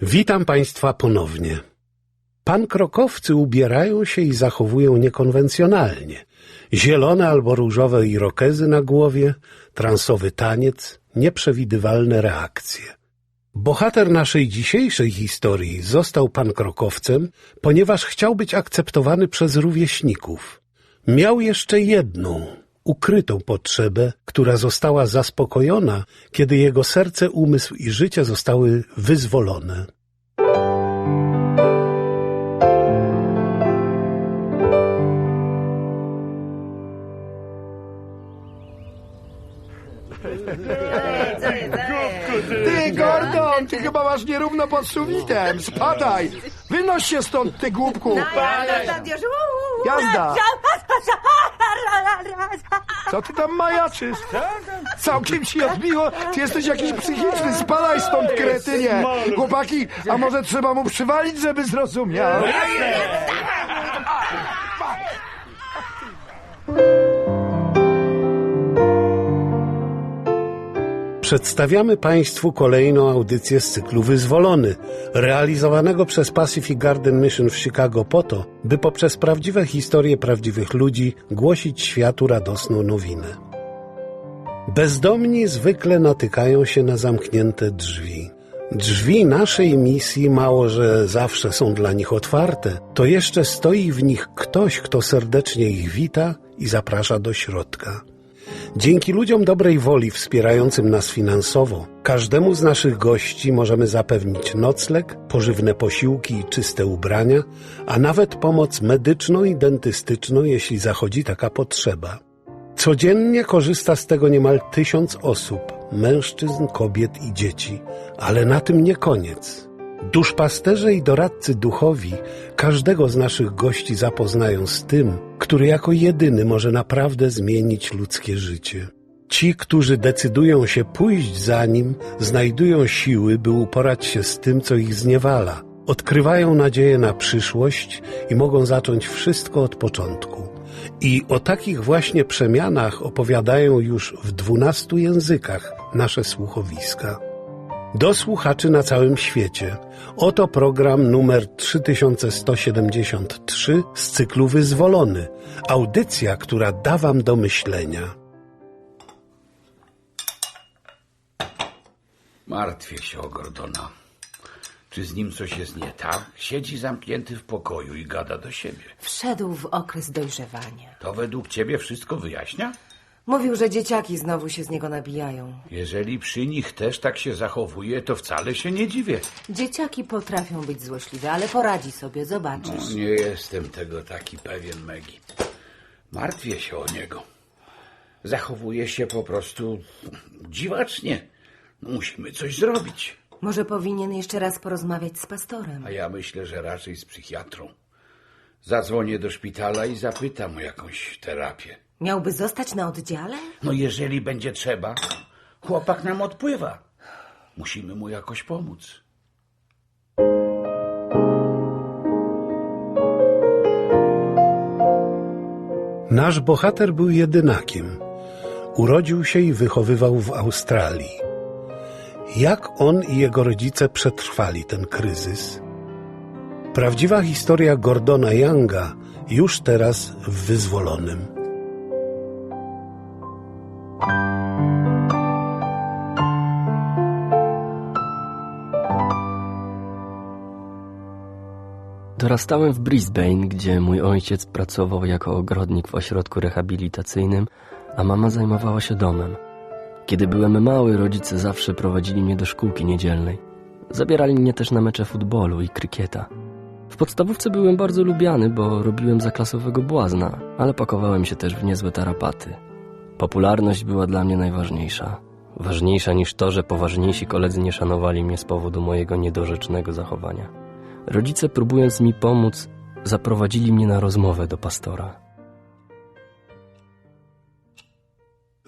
Witam Państwa ponownie. Pan krokowcy ubierają się i zachowują niekonwencjonalnie. Zielone albo różowe irokezy na głowie, transowy taniec, nieprzewidywalne reakcje. Bohater naszej dzisiejszej historii został pan krokowcem, ponieważ chciał być akceptowany przez rówieśników. Miał jeszcze jedną, ukrytą potrzebę, która została zaspokojona, kiedy jego serce, umysł i życie zostały wyzwolone. Chyba masz nierówno pod sufitem. Spadaj! Wynoś się stąd, ty głupku! Jazda! Co ty tam majaczysz? Całkiem ci odbiło. Ty jesteś jakiś psychiczny. Spadaj stąd, kretynie. Chłopaki, a może trzeba mu przywalić, żeby zrozumiał? Przedstawiamy Państwu kolejną audycję z cyklu Wyzwolony, realizowanego przez Pacific Garden Mission w Chicago po to, by poprzez prawdziwe historie prawdziwych ludzi głosić światu radosną nowinę. Bezdomni zwykle natykają się na zamknięte drzwi. Drzwi naszej misji mało, że zawsze są dla nich otwarte, to jeszcze stoi w nich ktoś, kto serdecznie ich wita i zaprasza do środka. Dzięki ludziom dobrej woli wspierającym nas finansowo, każdemu z naszych gości możemy zapewnić nocleg, pożywne posiłki i czyste ubrania, a nawet pomoc medyczną i dentystyczną, jeśli zachodzi taka potrzeba. Codziennie korzysta z tego niemal tysiąc osób, mężczyzn, kobiet i dzieci, ale na tym nie koniec. Duszpasterze i doradcy duchowi każdego z naszych gości zapoznają z tym, który jako jedyny może naprawdę zmienić ludzkie życie. Ci, którzy decydują się pójść za nim, znajdują siły, by uporać się z tym, co ich zniewala. Odkrywają nadzieję na przyszłość i mogą zacząć wszystko od początku. I o takich właśnie przemianach opowiadają już w dwunastu językach nasze słuchowiska. Do słuchaczy na całym świecie. Oto program numer 3173 z cyklu Wyzwolony. Audycja, która da Wam do myślenia. Martwię się o Gordona. Czy z nim coś jest nie tak? Siedzi zamknięty w pokoju i gada do siebie. Wszedł w okres dojrzewania. To według ciebie wszystko wyjaśnia? Mówił, że dzieciaki znowu się z niego nabijają. Jeżeli przy nich też tak się zachowuje, to wcale się nie dziwię. Dzieciaki potrafią być złośliwe, ale poradzi sobie, zobaczysz. No, nie jestem tego taki pewien, Megi. Martwię się o niego. Zachowuje się po prostu dziwacznie. No, musimy coś zrobić. Może powinien jeszcze raz porozmawiać z pastorem. A ja myślę, że raczej z psychiatrą. Zadzwonię do szpitala i zapytam o jakąś terapię. Miałby zostać na oddziale? No jeżeli będzie trzeba, chłopak nam odpływa. Musimy mu jakoś pomóc. Nasz bohater był jedynakiem. Urodził się i wychowywał w Australii. Jak on i jego rodzice przetrwali ten kryzys? Prawdziwa historia Gordona Younga już teraz w wyzwolonym. Dorastałem w Brisbane, gdzie mój ojciec pracował jako ogrodnik w ośrodku rehabilitacyjnym, a mama zajmowała się domem. Kiedy byłem mały, rodzice zawsze prowadzili mnie do szkółki niedzielnej. Zabierali mnie też na mecze futbolu i krykieta. W podstawówce byłem bardzo lubiany, bo robiłem zaklasowego błazna, ale pakowałem się też w niezłe tarapaty. Popularność była dla mnie najważniejsza. Ważniejsza niż to, że poważniejsi koledzy nie szanowali mnie z powodu mojego niedorzecznego zachowania. Rodzice, próbując mi pomóc, zaprowadzili mnie na rozmowę do pastora.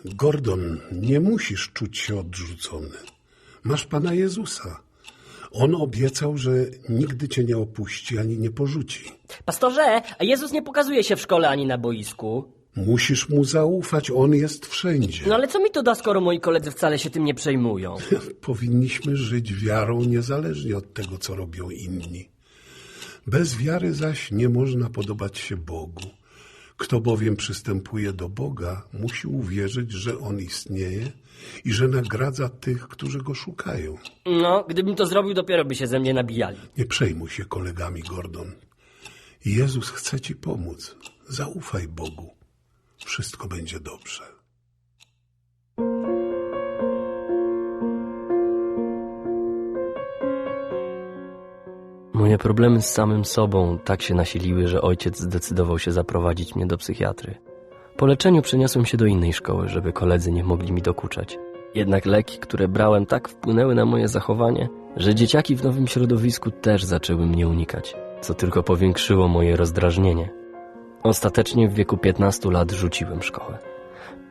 Gordon, nie musisz czuć się odrzucony. Masz Pana Jezusa. On obiecał, że nigdy cię nie opuści ani nie porzuci. Pastorze, a Jezus nie pokazuje się w szkole ani na boisku. Musisz mu zaufać, on jest wszędzie. No ale co mi to da, skoro moi koledzy wcale się tym nie przejmują? Powinniśmy żyć wiarą niezależnie od tego, co robią inni. Bez wiary zaś nie można podobać się Bogu. Kto bowiem przystępuje do Boga, musi uwierzyć, że On istnieje i że nagradza tych, którzy Go szukają. No, gdybym to zrobił, dopiero by się ze mnie nabijali. Nie przejmuj się kolegami, Gordon. Jezus chce ci pomóc. Zaufaj Bogu. Wszystko będzie dobrze. Moje problemy z samym sobą tak się nasiliły, że ojciec zdecydował się zaprowadzić mnie do psychiatry. Po leczeniu przeniosłem się do innej szkoły, żeby koledzy nie mogli mi dokuczać. Jednak leki, które brałem, tak wpłynęły na moje zachowanie, że dzieciaki w nowym środowisku też zaczęły mnie unikać, co tylko powiększyło moje rozdrażnienie. Ostatecznie w wieku 15 lat rzuciłem szkołę.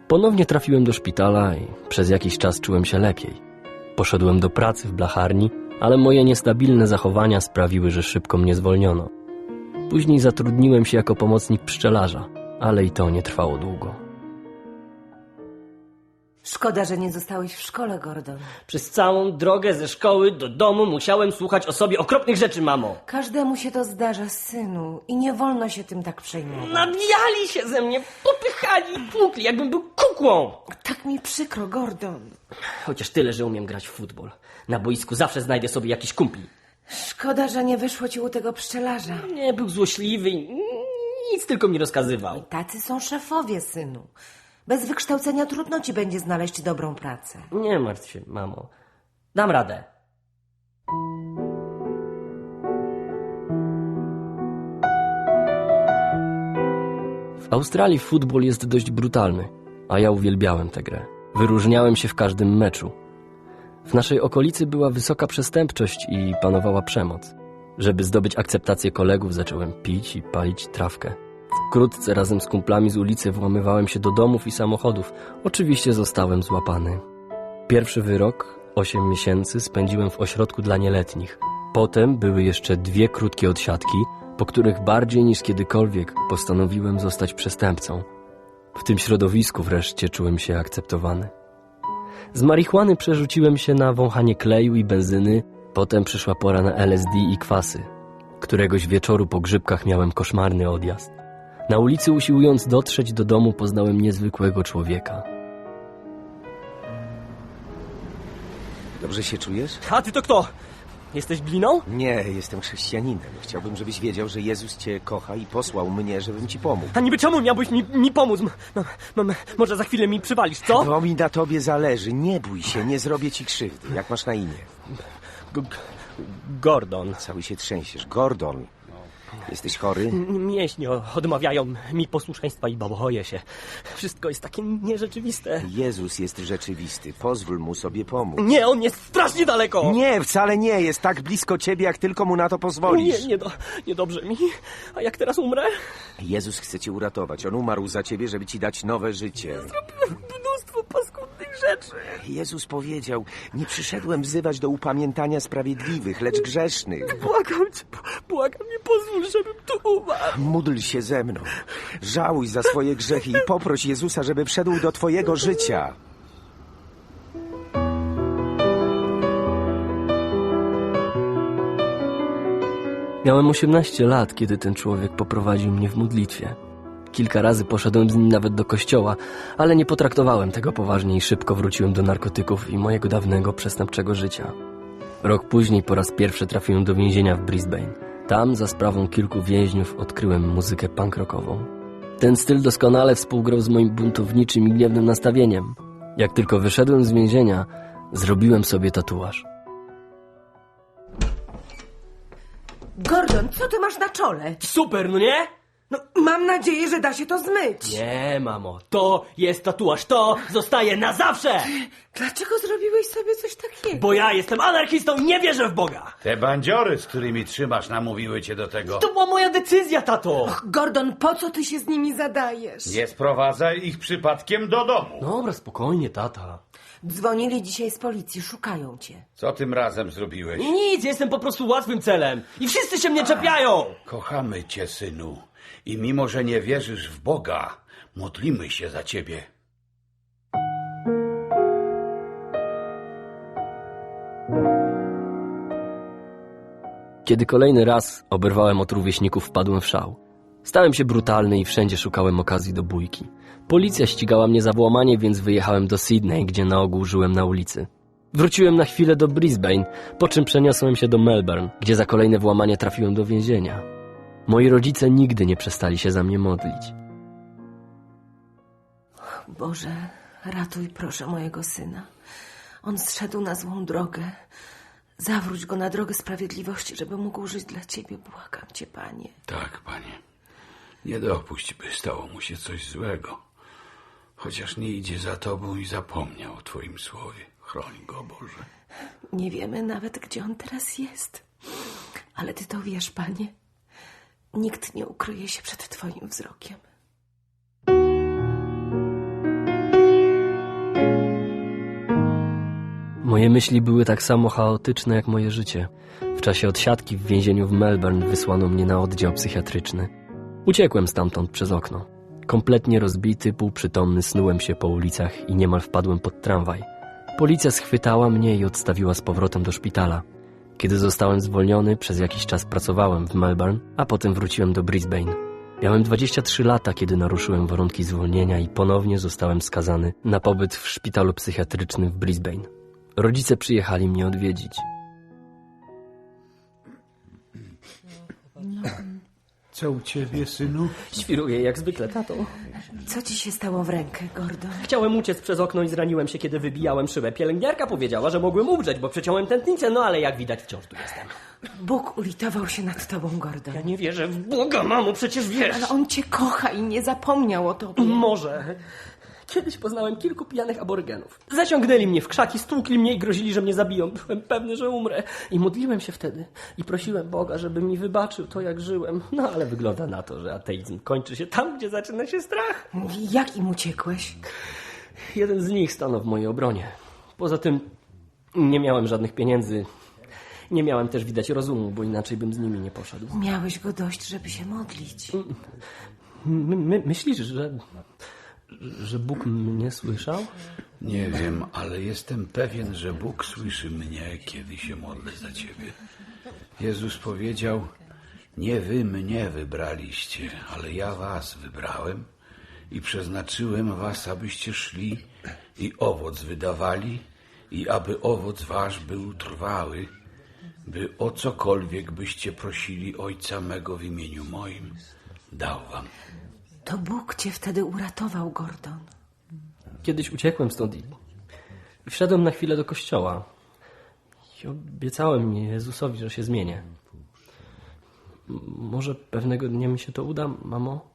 Ponownie trafiłem do szpitala i przez jakiś czas czułem się lepiej. Poszedłem do pracy w blacharni, ale moje niestabilne zachowania sprawiły, że szybko mnie zwolniono. Później zatrudniłem się jako pomocnik pszczelarza, ale i to nie trwało długo. Szkoda, że nie zostałeś w szkole, Gordon. Przez całą drogę ze szkoły do domu musiałem słuchać o sobie okropnych rzeczy, mamo. Każdemu się to zdarza, synu, i nie wolno się tym tak przejmować. Nabijali się ze mnie, popychali i tłukli, jakbym był kukłą. Tak mi przykro, Gordon. Chociaż tyle, że umiem grać w futbol. Na boisku zawsze znajdę sobie jakiś kumpli. Szkoda, że nie wyszło ci u tego pszczelarza. Nie był złośliwy i nic tylko mi rozkazywał. Tacy są szefowie, synu. Bez wykształcenia trudno ci będzie znaleźć dobrą pracę. Nie martw się, mamo. Dam radę. W Australii futbol jest dość brutalny, a ja uwielbiałem tę grę. Wyróżniałem się w każdym meczu. W naszej okolicy była wysoka przestępczość i panowała przemoc. Żeby zdobyć akceptację kolegów, zacząłem pić i palić trawkę. Wkrótce razem z kumplami z ulicy włamywałem się do domów i samochodów. Oczywiście zostałem złapany. Pierwszy wyrok, 8 miesięcy, spędziłem w ośrodku dla nieletnich. Potem były jeszcze dwie krótkie odsiadki, po których bardziej niż kiedykolwiek postanowiłem zostać przestępcą. W tym środowisku wreszcie czułem się akceptowany. Z marihuany przerzuciłem się na wąchanie kleju i benzyny, potem przyszła pora na LSD i kwasy. Któregoś wieczoru po grzybkach miałem koszmarny odjazd. Na ulicy usiłując dotrzeć do domu poznałem niezwykłego człowieka. Dobrze się czujesz? A ty to kto? Jesteś gliną? Nie, jestem chrześcijaninem. Chciałbym, żebyś wiedział, że Jezus cię kocha i posłał mnie, żebym ci pomógł. A niby czemu miałbyś mi, mi pomóc? M- może za chwilę mi przywalisz, co? To mi na tobie zależy. Nie bój się, nie zrobię ci krzywdy. Jak masz na imię? G- g- Gordon. Cały się trzęsiesz. Gordon. Jesteś chory? Mięśnie odmawiają mi posłuszeństwa i boję się. Wszystko jest takie nierzeczywiste. Jezus jest rzeczywisty. Pozwól mu sobie pomóc. Nie, on jest strasznie daleko! Nie, wcale nie. Jest tak blisko ciebie, jak tylko mu na to pozwolisz. Nie, nie, do, niedobrze mi. A jak teraz umrę? Jezus chce cię uratować. On umarł za ciebie, żeby ci dać nowe życie. Mnóstwo paskudnych rzeczy. Jezus powiedział, nie przyszedłem wzywać do upamiętania sprawiedliwych, lecz grzesznych. Błagam cię, błagam, nie pozwól, żebym tu umarł. Módl się ze mną. Żałuj za swoje grzechy i poproś Jezusa, żeby wszedł do twojego życia. Miałem 18 lat, kiedy ten człowiek poprowadził mnie w modlitwie. Kilka razy poszedłem z nim nawet do kościoła, ale nie potraktowałem tego poważnie i szybko wróciłem do narkotyków i mojego dawnego przestępczego życia. Rok później po raz pierwszy trafiłem do więzienia w Brisbane. Tam za sprawą kilku więźniów odkryłem muzykę punk rockową. Ten styl doskonale współgrał z moim buntowniczym i gniewnym nastawieniem. Jak tylko wyszedłem z więzienia, zrobiłem sobie tatuaż. Gordon, co ty masz na czole? Super, no nie? No, mam nadzieję, że da się to zmyć. Nie, mamo, to jest tatuaż, to zostaje na zawsze! Dlaczego zrobiłeś sobie coś takiego? Bo ja jestem anarchistą i nie wierzę w Boga! Te bandziory, z którymi trzymasz, namówiły cię do tego. To była moja decyzja, tato! Gordon, po co ty się z nimi zadajesz? Nie sprowadzaj ich przypadkiem do domu. Dobra, spokojnie, tata. Dzwonili dzisiaj z policji, szukają cię. Co tym razem zrobiłeś? Nic, jestem po prostu łatwym celem. I wszyscy się mnie czepiają! Kochamy cię, synu. I mimo, że nie wierzysz w Boga, modlimy się za ciebie. Kiedy kolejny raz oberwałem od rówieśników, wpadłem w szał. Stałem się brutalny i wszędzie szukałem okazji do bójki. Policja ścigała mnie za włamanie, więc wyjechałem do Sydney, gdzie na ogół żyłem na ulicy. Wróciłem na chwilę do Brisbane, po czym przeniosłem się do Melbourne, gdzie za kolejne włamanie trafiłem do więzienia. Moi rodzice nigdy nie przestali się za mnie modlić. Boże, ratuj proszę mojego syna. On zszedł na złą drogę. Zawróć go na drogę sprawiedliwości, żeby mógł żyć dla Ciebie. Błagam Cię, Panie. Tak, panie. Nie dopuść, by stało mu się coś złego. Chociaż nie idzie za tobą i zapomniał o twoim słowie. Chroń go, Boże. Nie wiemy nawet, gdzie on teraz jest. Ale Ty to wiesz, Panie. Nikt nie ukryje się przed Twoim wzrokiem. Moje myśli były tak samo chaotyczne jak moje życie. W czasie odsiadki w więzieniu w Melbourne wysłano mnie na oddział psychiatryczny. Uciekłem stamtąd przez okno. Kompletnie rozbity, półprzytomny snułem się po ulicach i niemal wpadłem pod tramwaj. Policja schwytała mnie i odstawiła z powrotem do szpitala. Kiedy zostałem zwolniony, przez jakiś czas pracowałem w Melbourne, a potem wróciłem do Brisbane. Miałem 23 lata, kiedy naruszyłem warunki zwolnienia i ponownie zostałem skazany na pobyt w szpitalu psychiatrycznym w Brisbane. Rodzice przyjechali mnie odwiedzić. Co u ciebie, synu? Świruję jak zwykle, tato. Co Ci się stało w rękę, Gordon? Chciałem uciec przez okno i zraniłem się, kiedy wybijałem szybę. Pielęgniarka powiedziała, że mogłem umrzeć, bo przeciąłem tętnicę, no ale jak widać wciąż tu jestem. Bóg ulitował się nad Tobą, Gordon. Ja nie wierzę w Boga, mamo, przecież wiesz. Ale On Cię kocha i nie zapomniał o Tobie. Może. Kiedyś poznałem kilku pijanych aborygenów. Zaciągnęli mnie w krzaki, stłukli mnie i grozili, że mnie zabiją. Byłem pewny, że umrę. I modliłem się wtedy. I prosiłem Boga, żeby mi wybaczył to, jak żyłem. No ale wygląda na to, że ateizm kończy się tam, gdzie zaczyna się strach. Jak im uciekłeś? Jeden z nich stanął w mojej obronie. Poza tym nie miałem żadnych pieniędzy. Nie miałem też widać rozumu, bo inaczej bym z nimi nie poszedł. Miałeś go dość, żeby się modlić. My, my, myślisz, że, że Bóg mnie słyszał? Nie wiem, ale jestem pewien, że Bóg słyszy mnie, kiedy się modlę za ciebie. Jezus powiedział, nie wy mnie wybraliście, ale ja was wybrałem i przeznaczyłem was, abyście szli i owoc wydawali i aby owoc wasz był trwały, by o cokolwiek byście prosili Ojca mego w imieniu moim, dał wam. To Bóg Cię wtedy uratował, Gordon. Kiedyś uciekłem stąd i wszedłem na chwilę do kościoła. I obiecałem Jezusowi, że się zmienię. Może pewnego dnia mi się to uda, mamo?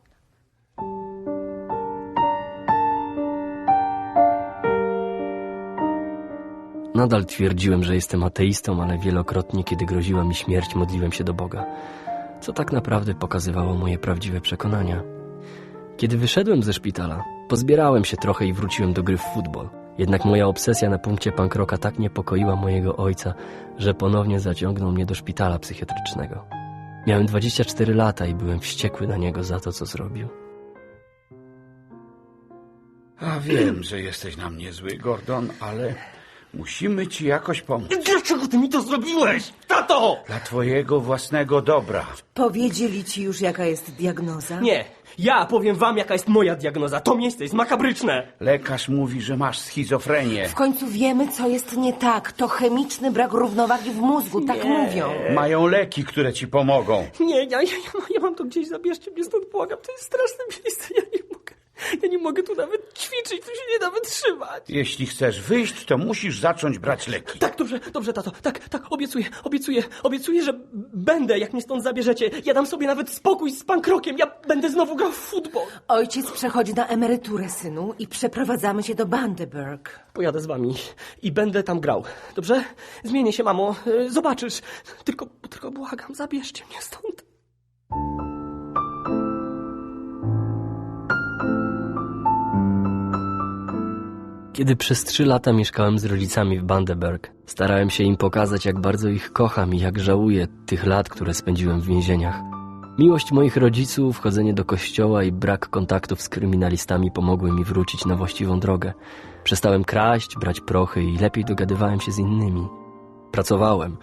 Nadal twierdziłem, że jestem ateistą, ale wielokrotnie, kiedy groziła mi śmierć, modliłem się do Boga, co tak naprawdę pokazywało moje prawdziwe przekonania. Kiedy wyszedłem ze szpitala, pozbierałem się trochę i wróciłem do gry w futbol. Jednak moja obsesja na punkcie pankroka tak niepokoiła mojego ojca, że ponownie zaciągnął mnie do szpitala psychiatrycznego. Miałem 24 lata i byłem wściekły na niego za to, co zrobił. A wiem, że jesteś na mnie zły, Gordon, ale musimy ci jakoś pomóc. Dlaczego ty mi to zrobiłeś? Tato! Dla twojego własnego dobra. Powiedzieli Ci już, jaka jest diagnoza? Nie, ja powiem wam, jaka jest moja diagnoza. To miejsce jest makabryczne. Lekarz mówi, że masz schizofrenię. W końcu wiemy, co jest nie tak. To chemiczny brak równowagi w mózgu, tak mówią. Mają leki, które ci pomogą. Nie, ja, ja, ja, ja mam to gdzieś, zabierzcie mnie stąd, błagam. To jest straszne miejsce, ja nie. Ja nie mogę tu nawet ćwiczyć, tu się nie da wytrzymać. Jeśli chcesz wyjść, to musisz zacząć brać leki. Tak, dobrze, dobrze, tato. Tak, tak, obiecuję, obiecuję, obiecuję, że będę, jak mnie stąd zabierzecie. Ja dam sobie nawet spokój z pankrokiem. Ja będę znowu grał w futbol. Ojciec przechodzi na emeryturę, synu, i przeprowadzamy cię do Bandeberg. Pojadę z wami i będę tam grał. Dobrze? Zmienię się, mamo. Y, Zobaczysz. Tylko, tylko błagam, zabierzcie mnie stąd. Kiedy przez trzy lata mieszkałem z rodzicami w Bandeberg, starałem się im pokazać, jak bardzo ich kocham i jak żałuję tych lat, które spędziłem w więzieniach. Miłość moich rodziców, chodzenie do kościoła i brak kontaktów z kryminalistami pomogły mi wrócić na właściwą drogę. Przestałem kraść, brać prochy i lepiej dogadywałem się z innymi. Pracowałem.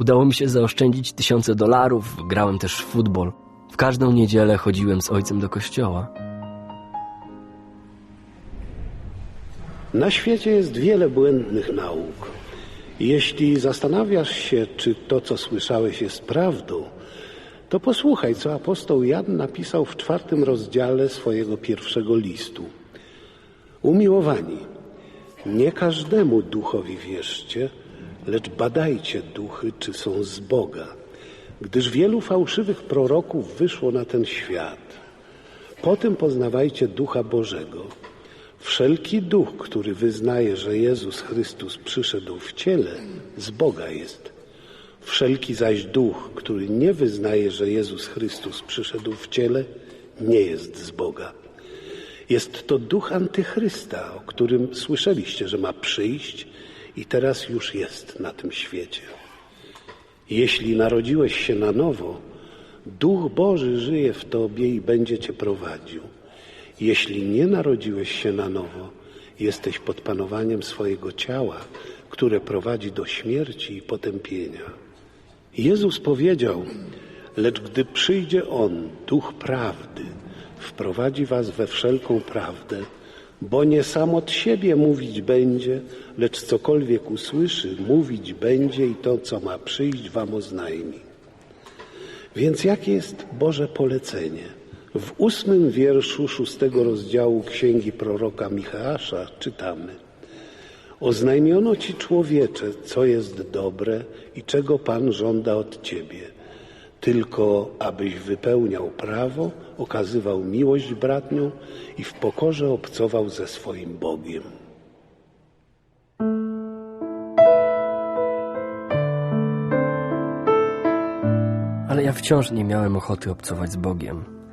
Udało mi się zaoszczędzić tysiące dolarów, grałem też w futbol. W każdą niedzielę chodziłem z ojcem do kościoła. Na świecie jest wiele błędnych nauk. Jeśli zastanawiasz się, czy to, co słyszałeś, jest prawdą, to posłuchaj, co apostoł Jan napisał w czwartym rozdziale swojego pierwszego listu. Umiłowani, nie każdemu duchowi wierzcie, lecz badajcie duchy, czy są z Boga, gdyż wielu fałszywych proroków wyszło na ten świat. Potem poznawajcie ducha Bożego. Wszelki duch, który wyznaje, że Jezus Chrystus przyszedł w ciele, z Boga jest. Wszelki zaś duch, który nie wyznaje, że Jezus Chrystus przyszedł w ciele, nie jest z Boga. Jest to duch antychrysta, o którym słyszeliście, że ma przyjść i teraz już jest na tym świecie. Jeśli narodziłeś się na nowo, Duch Boży żyje w tobie i będzie cię prowadził. Jeśli nie narodziłeś się na nowo, jesteś pod panowaniem swojego ciała, które prowadzi do śmierci i potępienia. Jezus powiedział, lecz gdy przyjdzie On, Duch Prawdy, wprowadzi was we wszelką prawdę, bo nie sam od siebie mówić będzie, lecz cokolwiek usłyszy, mówić będzie i to, co ma przyjść, wam oznajmi. Więc jakie jest Boże polecenie? W ósmym wierszu szóstego rozdziału Księgi proroka Michała czytamy Oznajmiono Ci człowiecze, co jest dobre i czego Pan żąda od Ciebie, tylko abyś wypełniał prawo, okazywał miłość bratnią i w pokorze obcował ze swoim Bogiem. Ale ja wciąż nie miałem ochoty obcować z Bogiem.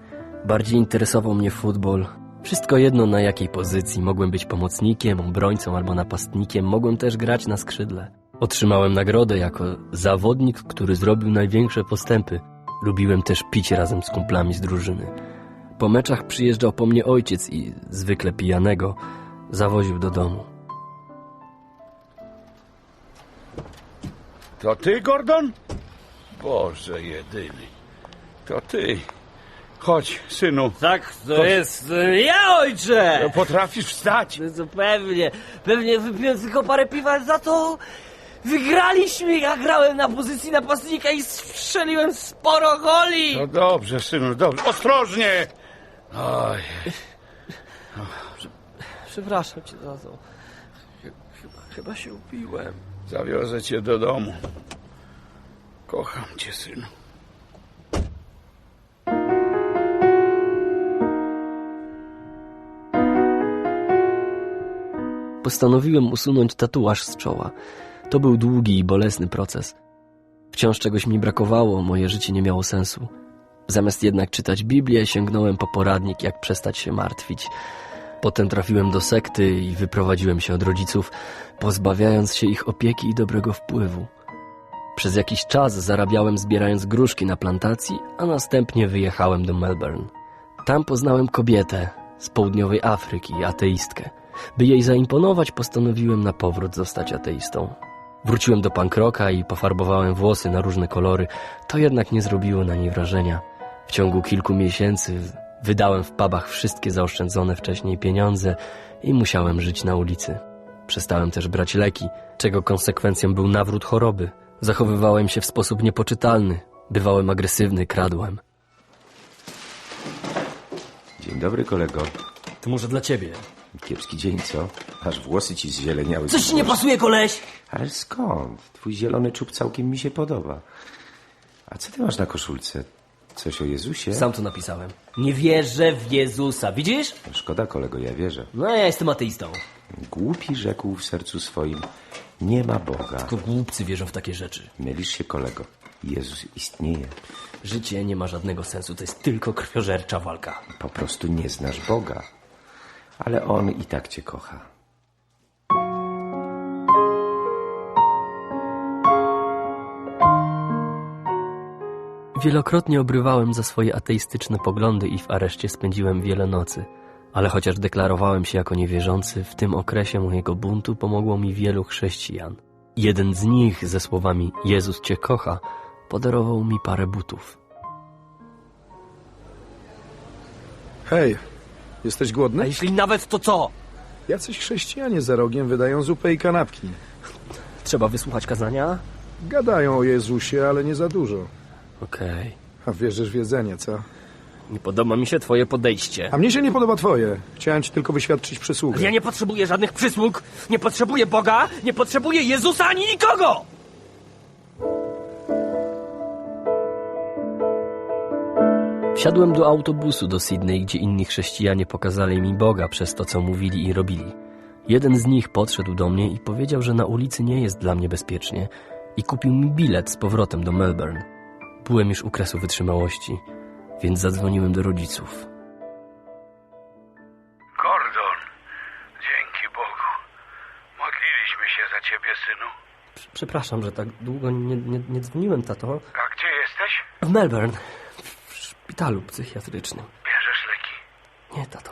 Bardziej interesował mnie futbol. Wszystko jedno na jakiej pozycji. Mogłem być pomocnikiem, obrońcą albo napastnikiem. Mogłem też grać na skrzydle. Otrzymałem nagrodę jako zawodnik, który zrobił największe postępy. Lubiłem też pić razem z kumplami z drużyny. Po meczach przyjeżdżał po mnie ojciec i, zwykle pijanego, zawoził do domu. To ty, Gordon? Boże jedyny. To ty. Chodź, synu. Tak, to jest e, ja, ojcze! Potrafisz wstać? No to pewnie, pewnie wypiłem tylko parę piwa, za to wygraliśmy. Ja grałem na pozycji napastnika i strzeliłem sporo goli. No dobrze, synu, dobrze. Ostrożnie! Oj, Przepraszam cię za to. Chyba, chyba się upiłem. zawiozę cię do domu. Kocham cię, synu. Postanowiłem usunąć tatuaż z czoła. To był długi i bolesny proces. Wciąż czegoś mi brakowało, moje życie nie miało sensu. Zamiast jednak czytać Biblię, sięgnąłem po poradnik, jak przestać się martwić. Potem trafiłem do sekty i wyprowadziłem się od rodziców, pozbawiając się ich opieki i dobrego wpływu. Przez jakiś czas zarabiałem zbierając gruszki na plantacji, a następnie wyjechałem do Melbourne. Tam poznałem kobietę z południowej Afryki, ateistkę. By jej zaimponować, postanowiłem na powrót zostać ateistą. Wróciłem do pankroka i pofarbowałem włosy na różne kolory. To jednak nie zrobiło na niej wrażenia. W ciągu kilku miesięcy wydałem w pubach wszystkie zaoszczędzone wcześniej pieniądze i musiałem żyć na ulicy. Przestałem też brać leki, czego konsekwencją był nawrót choroby. Zachowywałem się w sposób niepoczytalny. Bywałem agresywny, kradłem. Dzień dobry, kolego. To może dla ciebie. Kiepski dzień, co? Aż włosy ci zzieleniały. Coś ci nie pasuje, koleś? Ale skąd? Twój zielony czub całkiem mi się podoba. A co ty masz na koszulce? Coś o Jezusie? Sam to napisałem. Nie wierzę w Jezusa, widzisz? Szkoda, kolego, ja wierzę. No ja jestem ateistą. Głupi rzekł w sercu swoim, nie ma Boga. Tylko głupcy wierzą w takie rzeczy. Mylisz się, kolego. Jezus istnieje. Życie nie ma żadnego sensu, to jest tylko krwiożercza walka. Po prostu nie znasz Boga. Ale On i tak cię kocha. Wielokrotnie obrywałem za swoje ateistyczne poglądy i w areszcie spędziłem wiele nocy. Ale chociaż deklarowałem się jako niewierzący, w tym okresie mojego buntu pomogło mi wielu chrześcijan. Jeden z nich ze słowami Jezus cię kocha podarował mi parę butów. Hej, jesteś A głodny? jeśli nawet to co? Jacyś chrześcijanie za rogiem wydają zupę i kanapki. Trzeba wysłuchać kazania? Gadają o Jezusie, ale nie za dużo. Okej. A wierzysz w jedzenie, co? Nie podoba mi się twoje podejście. A mnie się nie podoba twoje. Chciałem ci tylko wyświadczyć przysługę. Ja nie potrzebuję żadnych przysług, nie potrzebuję Boga, nie potrzebuję Jezusa ani nikogo! Wsiadłem do autobusu do Sydney, gdzie inni chrześcijanie pokazali mi Boga przez to, co mówili i robili. Jeden z nich podszedł do mnie i powiedział, że na ulicy nie jest dla mnie bezpiecznie i kupił mi bilet z powrotem do Melbourne. Byłem już u kresu wytrzymałości, więc zadzwoniłem do rodziców. Gordon, dzięki Bogu. Modliliśmy się za ciebie, synu. Przepraszam, że tak długo nie, nie, nie dzwoniłem, tato. A gdzie jesteś? W Melbourne, szpitalu psychiatrycznym. Bierzesz leki. Nie, tato.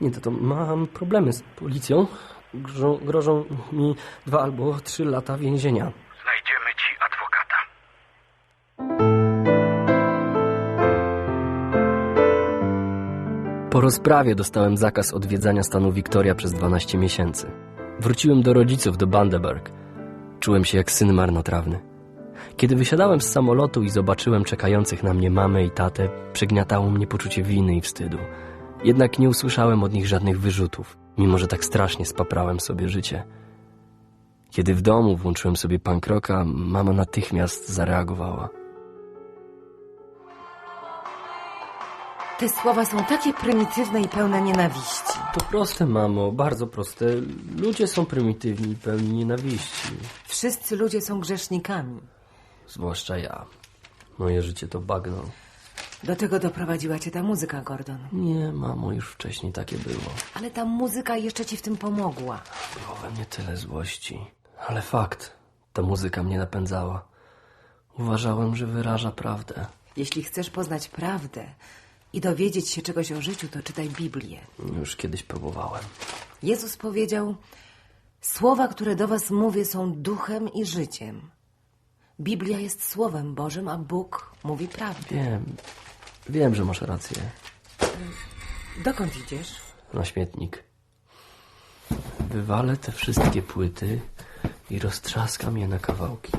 Nie, tato. Mam problemy z policją. Grożą, grożą mi dwa albo trzy lata więzienia. Znajdziemy ci adwokata. Po rozprawie dostałem zakaz odwiedzania stanu Wiktoria przez 12 miesięcy. Wróciłem do rodziców do Bundaberg. Czułem się jak syn marnotrawny. Kiedy wysiadałem z samolotu i zobaczyłem czekających na mnie mamę i tatę, przygniatało mnie poczucie winy i wstydu. Jednak nie usłyszałem od nich żadnych wyrzutów, mimo że tak strasznie spaprałem sobie życie. Kiedy w domu włączyłem sobie pankroka, mama natychmiast zareagowała. Te słowa są takie prymitywne i pełne nienawiści. To proste, mamo, bardzo proste. Ludzie są prymitywni i pełni nienawiści. Wszyscy ludzie są grzesznikami. Zwłaszcza ja. Moje życie to bagno. Do tego doprowadziła cię ta muzyka, Gordon. Nie, mamo, już wcześniej takie było. Ale ta muzyka jeszcze ci w tym pomogła. Było we mnie tyle złości. Ale fakt, ta muzyka mnie napędzała. Uważałem, że wyraża prawdę. Jeśli chcesz poznać prawdę i dowiedzieć się czegoś o życiu, to czytaj Biblię. Już kiedyś próbowałem. Jezus powiedział: Słowa, które do was mówię, są duchem i życiem. Biblia jest słowem Bożym, a Bóg mówi prawdę. Wiem, wiem, że masz rację. Dokąd idziesz? Na śmietnik. Wywalę te wszystkie płyty i roztrzaskam je na kawałki.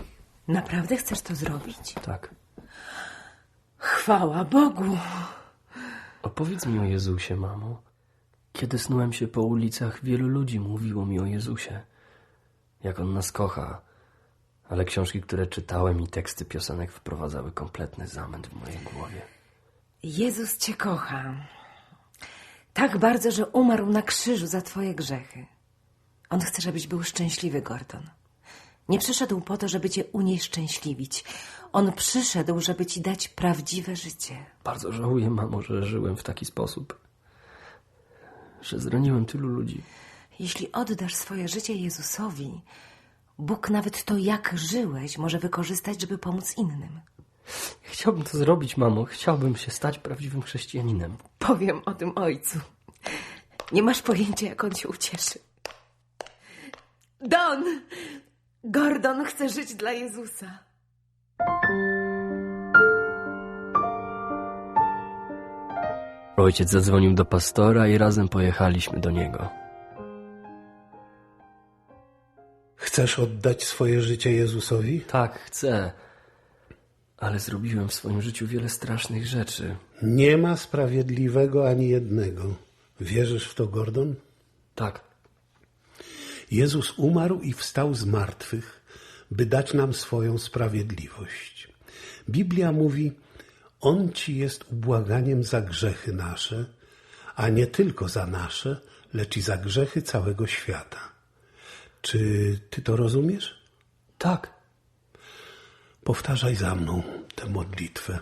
Naprawdę chcesz to zrobić? Tak. Chwała Bogu! Opowiedz mi o Jezusie, mamo. Kiedy snułem się po ulicach, wielu ludzi mówiło mi o Jezusie. Jak On nas kocha. Ale książki, które czytałem i teksty piosenek wprowadzały kompletny zamęt w mojej głowie. Jezus cię kocha. Tak bardzo, że umarł na krzyżu za twoje grzechy. On chce, żebyś był szczęśliwy, Gordon. Nie przyszedł po to, żeby cię unieszczęśliwić. On przyszedł, żeby ci dać prawdziwe życie. Bardzo żałuję, mamo, że żyłem w taki sposób. Że zraniłem tylu ludzi. Jeśli oddasz swoje życie Jezusowi, Bóg nawet to, jak żyłeś, może wykorzystać, żeby pomóc innym. Chciałbym to zrobić, mamo. Chciałbym się stać prawdziwym chrześcijaninem. Powiem o tym ojcu. Nie masz pojęcia, jak on się ucieszy. Don! Gordon chce żyć dla Jezusa. Ojciec zadzwonił do pastora i razem pojechaliśmy do niego. Chcesz oddać swoje życie Jezusowi? Tak, chcę. Ale zrobiłem w swoim życiu wiele strasznych rzeczy. Nie ma sprawiedliwego ani jednego. Wierzysz w to, Gordon? Tak, Jezus umarł i wstał z martwych, by dać nam swoją sprawiedliwość. Biblia mówi: On ci jest ubłaganiem za grzechy nasze, a nie tylko za nasze, lecz i za grzechy całego świata. Czy ty to rozumiesz? tak. Powtarzaj za mną tę modlitwę.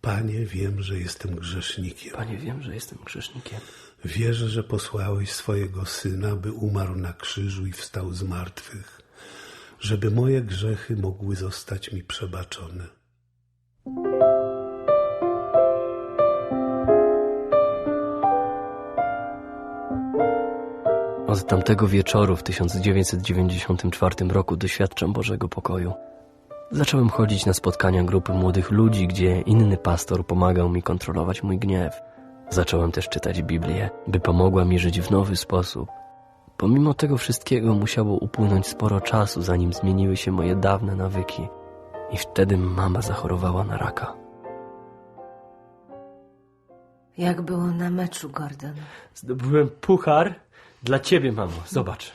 Panie, wiem, że jestem grzesznikiem. Panie, wiem, że jestem grzesznikiem. Wierzę, że posłałeś swojego syna, by umarł na krzyżu i wstał z martwych, żeby moje grzechy mogły zostać mi przebaczone. Od tamtego wieczoru w 1994 roku doświadczam Bożego pokoju. Zacząłem chodzić na spotkania grupy młodych ludzi, gdzie inny pastor pomagał mi kontrolować mój gniew. Zacząłem też czytać Biblię, by pomogła mi żyć w nowy sposób. Pomimo tego wszystkiego musiało upłynąć sporo czasu, zanim zmieniły się moje dawne nawyki. I wtedy mama zachorowała na raka. Jak było na meczu, Gordon? Zdobyłem puchar dla ciebie, mamo. Zobacz.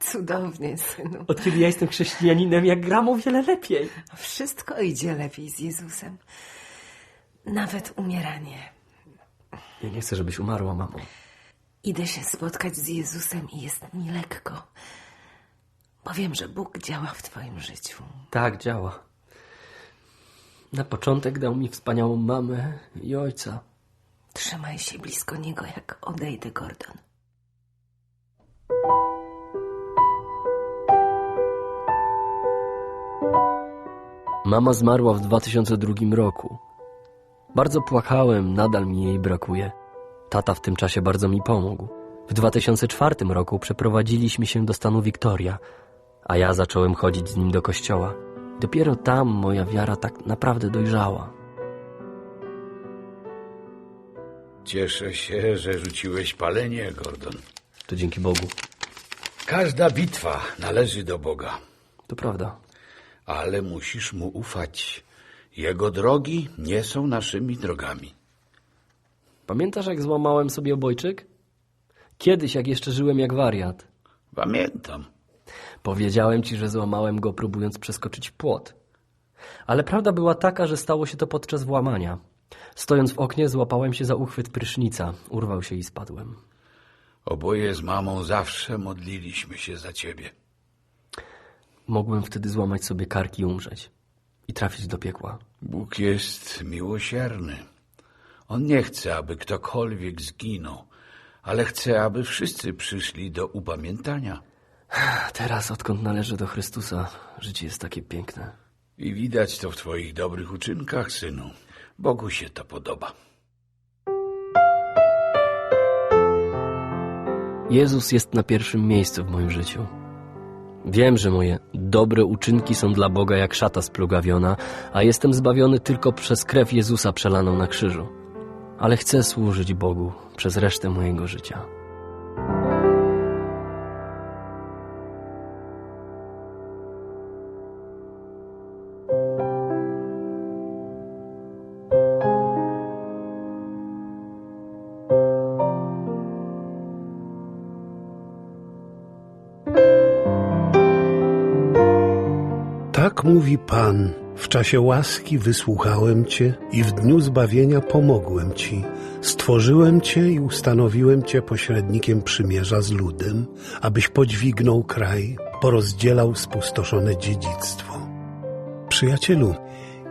Cudownie, synu. Od kiedy ja jestem chrześcijaninem, ja gram o wiele lepiej. Wszystko idzie lepiej z Jezusem. Nawet umieranie. Ja nie chcę, żebyś umarła, mamo. Idę się spotkać z Jezusem i jest mi lekko. Bo wiem, że Bóg działa w Twoim życiu. Tak, działa. Na początek dał mi wspaniałą mamę i ojca. Trzymaj się blisko Niego, jak odejdę, Gordon. Mama zmarła w 2002 roku. Bardzo płakałem, nadal mi jej brakuje. Tata w tym czasie bardzo mi pomógł. W 2004 roku przeprowadziliśmy się do stanu Wiktoria, a ja zacząłem chodzić z nim do kościoła. Dopiero tam moja wiara tak naprawdę dojrzała. Cieszę się, że rzuciłeś palenie, Gordon. To dzięki Bogu. Każda bitwa należy do Boga, To prawda. Ale musisz mu ufać. Jego drogi nie są naszymi drogami. Pamiętasz, jak złamałem sobie obojczyk? Kiedyś, jak jeszcze żyłem jak wariat. Pamiętam. Powiedziałem ci, że złamałem go, próbując przeskoczyć płot. Ale prawda była taka, że stało się to podczas włamania. Stojąc w oknie, złapałem się za uchwyt prysznica. Urwał się i spadłem. Oboje z mamą zawsze modliliśmy się za ciebie. Mogłem wtedy złamać sobie kark i umrzeć. I trafić do piekła. Bóg jest miłosierny. On nie chce, aby ktokolwiek zginął, ale chce, aby wszyscy przyszli do upamiętania. Teraz, odkąd należę do Chrystusa, życie jest takie piękne. I widać to w twoich dobrych uczynkach, synu. Bogu się to podoba. Jezus jest na pierwszym miejscu w moim życiu. Wiem, że moje dobre uczynki są dla Boga jak szata splugawiona, a jestem zbawiony tylko przez krew Jezusa przelaną na krzyżu. Ale chcę służyć Bogu przez resztę mojego życia. Mówi Pan. W czasie łaski wysłuchałem Cię i w dniu zbawienia pomogłem Ci. Stworzyłem Cię i ustanowiłem Cię pośrednikiem przymierza z ludem, abyś podźwignął kraj, porozdzielał spustoszone dziedzictwo. Przyjacielu,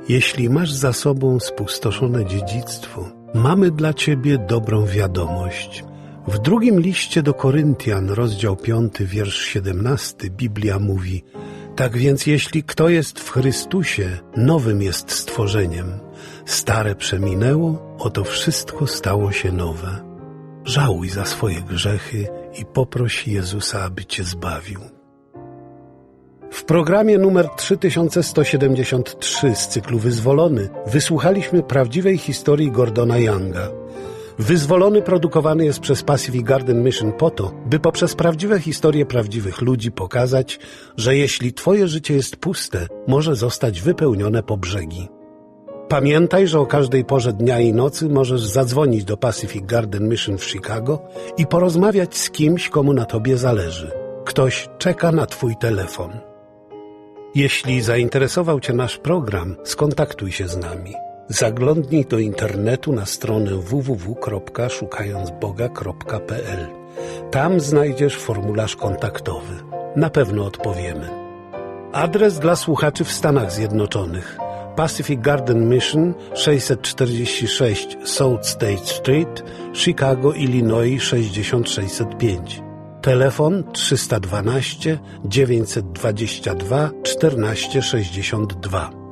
jeśli masz za sobą spustoszone dziedzictwo, mamy dla Ciebie dobrą wiadomość. W drugim liście do Koryntian, rozdział 5, wiersz 17, Biblia mówi: Tak więc, jeśli kto jest w Chrystusie, nowym jest stworzeniem. Stare przeminęło, oto wszystko stało się nowe. Żałuj za swoje grzechy i poproś Jezusa, aby cię zbawił. W programie numer 3173 z cyklu Wyzwolony wysłuchaliśmy prawdziwej historii Gordona Younga. Wyzwolony produkowany jest przez Pacific Garden Mission po to, by poprzez prawdziwe historie prawdziwych ludzi pokazać, że jeśli Twoje życie jest puste, może zostać wypełnione po brzegi. Pamiętaj, że o każdej porze dnia i nocy możesz zadzwonić do Pacific Garden Mission w Chicago i porozmawiać z kimś, komu na Tobie zależy. Ktoś czeka na Twój telefon. Jeśli zainteresował Cię nasz program, skontaktuj się z nami. Zaglądnij do internetu na stronę www.szukającboga.pl. Tam znajdziesz formularz kontaktowy. Na pewno odpowiemy. Adres dla słuchaczy w Stanach Zjednoczonych. Pacific Garden Mission 646 South State Street, Chicago, Illinois 6605. Telefon 312 922 1462.